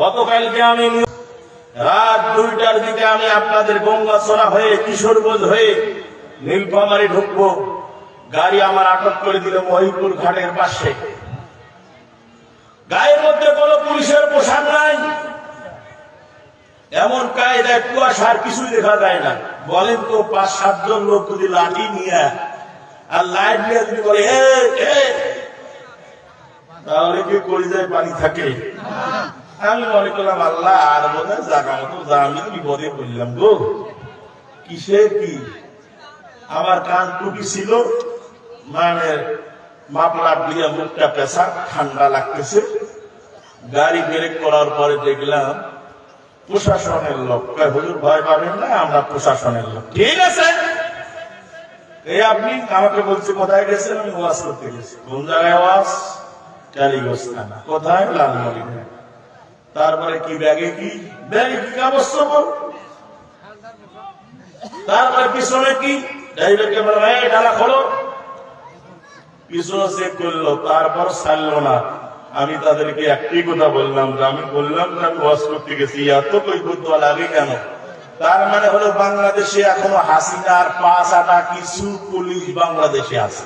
গতকালকে আমি রাত দুইটার দিকে আমি আপনাদের গঙ্গাচড়া হয়ে কিশোরগঞ্জ হয়ে নীলফামারি ঢুকবো। গাড়ি আমার আটক করে দিল মহিপুর ঘাটের পাশে। গায়ের মধ্যে কোনো পুলিশের পোশাক নাই। এমন কায়দায় কুয়াশার কিছুই দেখা যায় না। বলেন তো পাঁচ, সাতজন লোক যদি লাঠি নিয়ে আর লাইট নিয়ে যদি বলে তাহলে কি কলিজায় পানি থাকে? আমি মনে করলাম, আল্লাহ, আর হয় জাগা মতো আমি বিপদে পড়লাম গো। কিসে কি? আমার কান টুপি ছিল মানে মাপলা দিয়ে মুখটা পেশা ঠান্ডা লাগতেছে। গাড়ি ব্রেক করার পরে দেখলাম, প্রশাসনের লোক। হুজুর, ভয় পাবেন না, আমরা প্রশাসনের লোক। ঠিক আছে? এই আপনি আমাকে বলছে, কোথায় গেছেন? আমি ওয়াজ করতে গেছি। কোন জায়গায় ওয়াজ? কালীগঞ্জ থানা কোথায়? লালমনি তারপরে কি ব্যাগে কি? ব্যাগে কি কাগজ তারপরে পিছনে কি? আমি তাদেরকে একটি কথা বললাম, যে আমি বললাম যে আমি করতে গেছি, এত কৈফত লাগে কেন? তার মানে হলো বাংলাদেশে এখনও হাসিনার পাঁচ আটা কিছু পুলিশ বাংলাদেশে আছে।